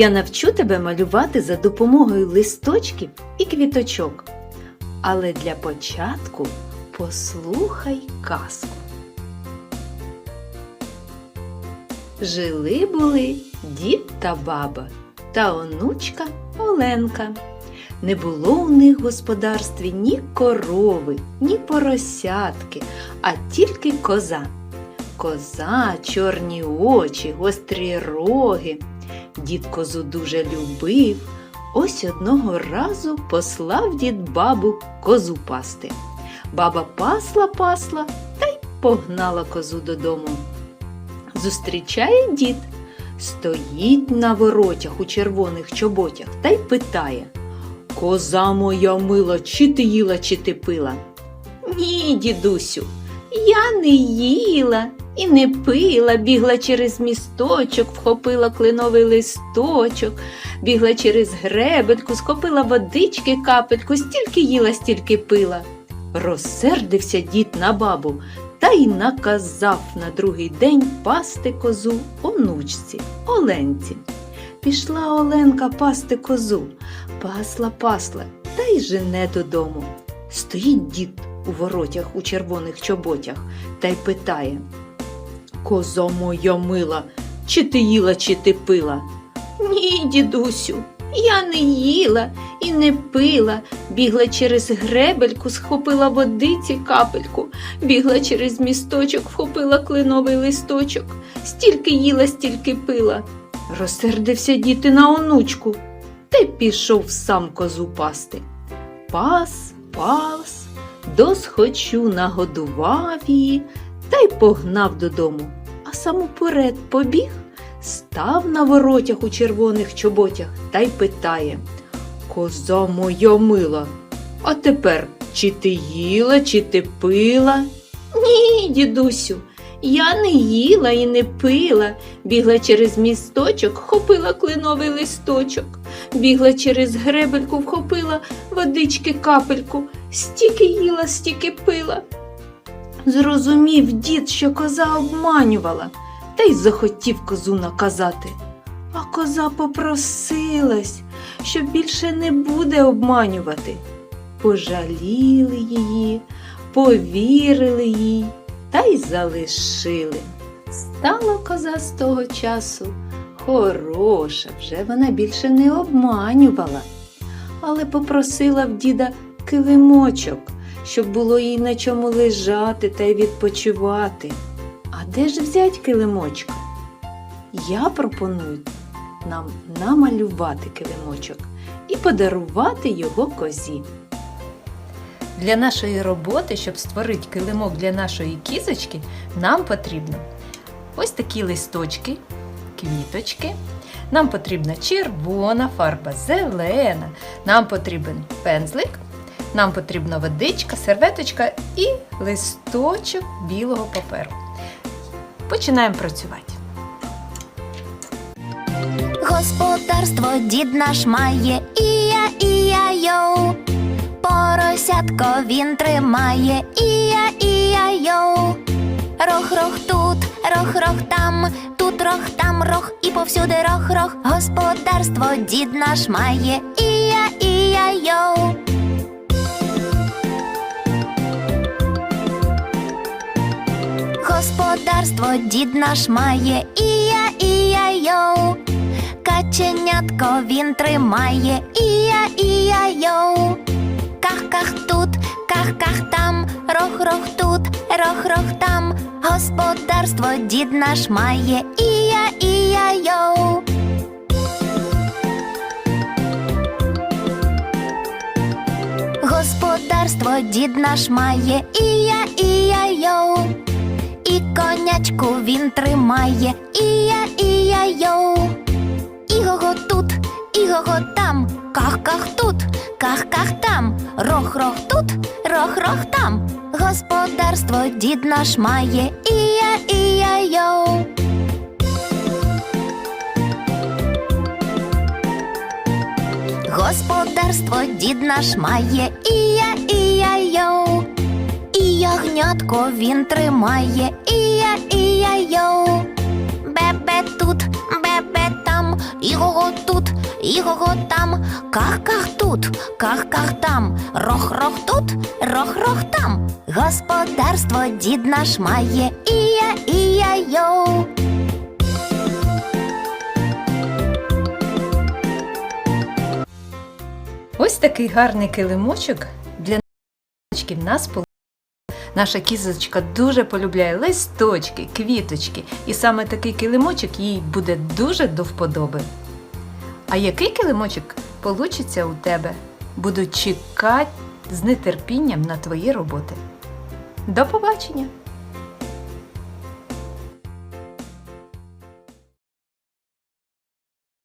Я навчу тебе малювати за допомогою листочків і квіточок. Але для початку послухай казку. Жили були дід та баба та онучка Оленка. Не було у них в господарстві ні корови, ні поросятки, а тільки коза. Коза, чорні очі, гострі роги. Дід козу дуже любив. Ось одного разу послав дід бабу козу пасти. Баба пасла пасла та й погнала козу додому. Зустрічає дід, стоїть на воротях у червоних чоботях та й питає Коза моя мила, чи ти їла, чи ти пила? Ні, дідусю, я не їла і не пила, бігла через місточок, вхопила кленовий листочок, бігла через гребельку, схопила водички капельку, стільки їла, стільки пила. Розсердився дід на бабу та й наказав на другий день пасти козу онучці, Оленці. Пішла Оленка пасти козу, пасла, пасла та й жене додому. Стоїть дід у воротях у червоних чоботях та й питає Коза моя мила, чи ти їла, чи ти пила? Ні, дідусю, я не їла і не пила. Бігла через гребельку, схопила водиці капельку, бігла через місточок, вхопила кленовий листочок. Стільки їла, стільки пила. Розсердився діти на онучку, та й пішов сам козу пасти. Пас, пас, досхочу нагодував її й погнав додому, а сам уперед побіг, став на воротях у червоних чоботях та й питає Коза моя мила, а тепер чи ти їла, чи ти пила? Ні, дідусю, я не їла і не пила, бігла через місточок, хопила кленовий листочок, бігла через гребельку, вхопила водички капельку, стільки їла, стільки пила. Зрозумів дід, що коза обманювала, та й захотів козу наказати. А коза попросилась, що більше не буде обманювати. Пожаліли її, повірили їй та й залишили. Стала коза з того часу хороша, вже вона більше не обманювала, але попросила в діда килимочок, щоб було їй на чому лежати та й відпочивати. А де ж взять килимочка? Я пропоную нам намалювати килимочок і подарувати його козі. Для нашої роботи, щоб створити килимок для нашої кізочки, нам потрібно ось такі листочки, квіточки. Нам потрібна червона фарба, зелена. Нам потрібен пензлик, нам потрібна водичка, серветочка і листочок білого паперу. Починаємо працювати. Господарство дід наш має, ія, ія, йоу. Поросятко він тримає, ія, ія, йоу. Рох-рох тут, рох-рох там, тут рох, там рох і повсюди рох-рох. Господарство дід наш має, ія, ія, йоу. Господарство дід наш має, ія, ія, йоу. Каченятко він тримає, ія, ія, йоу. Ках-ках тут, ках-ках там, рох-рох тут, рох-рох там. Господарство дід наш має, ія, ія, йоу. Господарство дід наш має, ія, ія, йоу. І конячку він тримає, ія, ія, йоу. Іго-го тут, іго-го там, ках-ках тут, ках-ках там, рох-рох тут, рох-рох там. Господарство дід наш має, ія, ія, йоу. Господарство дід наш має, ія, ія, ягнятко він тримає, ія, ія, йоу. Бебе тут, бебе там, його тут, іго там, ках-ках тут, ках-ках там, рох-рох тут, рох-рох там. Господарство дід наш має, ія, ія, йоу. Ось такий гарний килимочок для кізочки в нас Наша кізочка дуже полюбляє листочки, квіточки, і саме такий килимочок їй буде дуже до вподоби. А який килимочок получиться у тебе? Буду чекати з нетерпінням на твої роботи. До побачення!